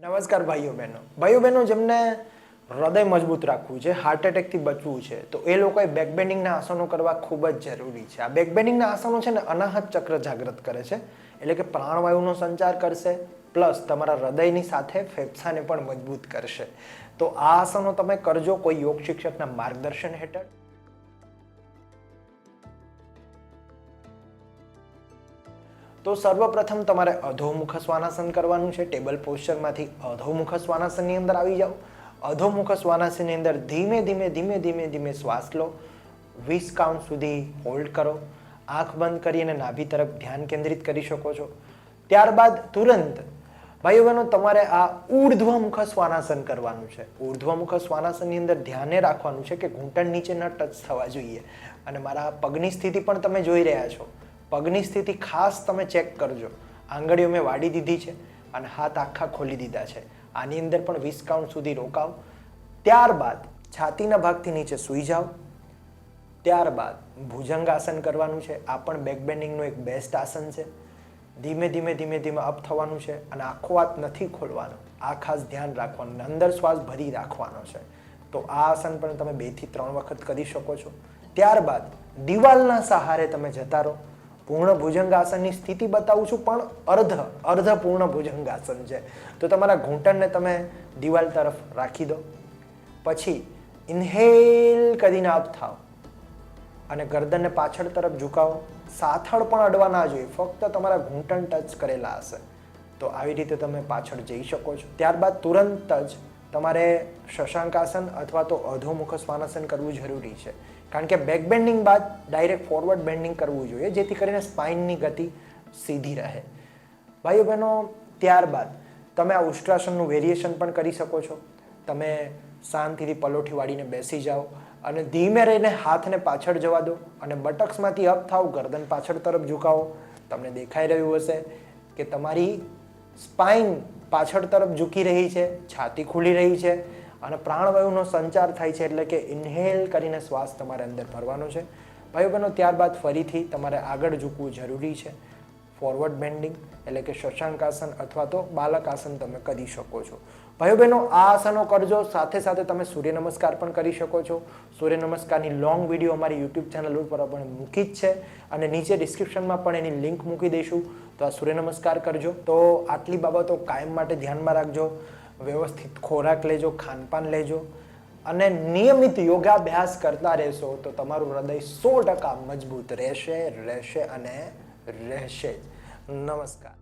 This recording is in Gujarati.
નમસ્કાર ભાઈઓ બહેનો. ભાઈઓ બહેનો, જેમને હૃદય મજબૂત રાખવું છે હાર્ટ એટેકથી બચવું છે, તો એ લોકોએ બેકબેન્ડિંગના આસનો કરવા ખૂબ જ જરૂરી છે. આ બેકબેન્ડિંગના આસનો છે ને અનાહત ચક્ર જાગૃત કરે છે. એટલે કે પ્રાણવાયુનો સંચાર કરશે પ્લસ તમારા હૃદયની સાથે ફેફસાને પણ મજબૂત કરશે. તો આ આસનો તમે કરજો કોઈ યોગ શિક્ષકના માર્ગદર્શન હેઠળ. તો સર્વપ્રથમ તમારે અધોમુખ શ્વાનાસન કરવાનું છે. ટેબલ પોસ્ચરમાંથી અધોમુખ શ્વાનાસનની અંદર આવી જાઓ. અધોમુખ શ્વાનાસનની અંદર ધીમે ધીમે ધીમે ધીમે ધીમે શ્વાસ લો. વીસ કાઉન્ટ સુધી હોલ્ડ કરો. આંખ બંધ કરી અને નાભી તરફ ધ્યાન કેન્દ્રિત કરી શકો છો. ત્યારબાદ તુરંત ભાઈઓ બહેનો તમારે આ ઉર્ધ્વમુખ શ્વાનાસન કરવાનું છે. ઉર્ધ્વમુખ શ્વાનાસનની અંદર ધ્યાને રાખવાનું છે કે ઘૂંટણ નીચે ન ટચ થવા જોઈએ. અને મારા પગની સ્થિતિ પણ તમે જોઈ રહ્યા છો. પગની સ્થિતિ ખાસ તમે ચેક કરજો. આંગળીઓ મેં વાડી દીધી છે અને હાથ આખા ખોલી દીધા છે. આની અંદર પણ વીસ કાઉન્ટ સુધી રોકાવ. ત્યારબાદ છાતીના ભાગથી નીચે સૂઈ જાઓ. ત્યારબાદ ભુજંગ આસન કરવાનું છે. આ પણ બેકબેન્ડિંગનું એક બેસ્ટ આસન છે. ધીમે ધીમે ધીમે ધીમે અપ થવાનું છે અને આખો હાથ નથી ખોલવાનો. આ ખાસ ધ્યાન રાખવાનું અંદર શ્વાસ ભરી રાખવાનો છે. તો આ આસન પણ તમે બેથી ત્રણ વખત કરી શકો છો. ત્યારબાદ દિવાલના સહારે તમે જતા રહો. પૂર્ણ ભુજંગાસનની સ્થિતિ બતાવું છું, પણ અર્ધ અર્ધ પૂર્ણ ભુજંગાસન છે. તો તમારા ઘૂંટણને તમે દિવાલ તરફ રાખી દો. પછી ઇન્હેલ કરીને આપ થાવ અને ગરદનને પાછળ તરફ ઝુકાવો. સાથળ પણ અડવા ના જોઈએ, ફક્ત તમારા ઘૂંટણ ટચ કરેલા હશે. તો આવી રીતે તમે પાછળ જઈ શકો છો. ત્યારબાદ તુરંત જ તમારે શશાંકાસન અથવા તો અધોમુખ શ્વાનાસન કરવું જરૂરી છે. કારણ કે બેક બેન્ડિંગ બાદ ડાયરેક્ટ ફોરવર્ડ બેન્ડિંગ કરવું જોઈએ, જેથી કરીને સ્પાઇનની ગતિ સીધી રહે. ભાઈઓ બહેનો, ત્યારબાદ તમે આ ઉષ્ટ્રાસનનું વેરિએશન પણ કરી શકો છો. તમે શાંતિથી પલોઠી વાળીને બેસી જાઓ અને ધીમે રહીને હાથને પાછળ જવા દો અને બટક્સમાંથી અપ થાવ ગરદન પાછળ તરફ ઝુકાવો. તમને દેખાઈ રહ્યું હશે કે તમારી સ્પાઇન પાછળ તરફ ઝૂકી રહી છે, છાતી ખુલી રહી છે અને પ્રાણવાયુનો સંચાર થાય છે એટલે કે ઇન્હેલ કરીને શ્વાસ તમારે અંદર ભરવાનો છે. ભાઈઓ બહેનો ત્યારબાદ ફરીથી તમારે આગળ ઝૂકવું જરૂરી છે. ફોરવર્ડ બેન્ડિંગ એટલે કે શશાંકાસન અથવા તો બાલક આસન તમે કરી શકો છો. ભાઈઓ બહેનો આ આસનો કરજો, સાથે સાથે તમે સૂર્ય નમસ્કાર પણ કરી શકો છો. સૂર્ય નમસ્કારની લોંગ વીડિયો અમારી યુટ્યુબ ચેનલ ઉપર પણ મૂકી જ છે અને નીચે ડિસ્ક્રિપ્શનમાં પણ એની લિંક મૂકી દઈશું. તો આ સૂર્ય નમસ્કાર કરજો. તો આટલી બાબતો કાયમ માટે ધ્યાનમાં રાખજો. વ્યવસ્થિત ખોરાક લેજો, ખાનપાન લેજો અને નિયમિત યોગાભ્યાસ કરતા રહેશો તો તમારું હૃદય સો ટકા મજબૂત રહેશે રહેશે અને રહેશે જ. નમસ્કાર.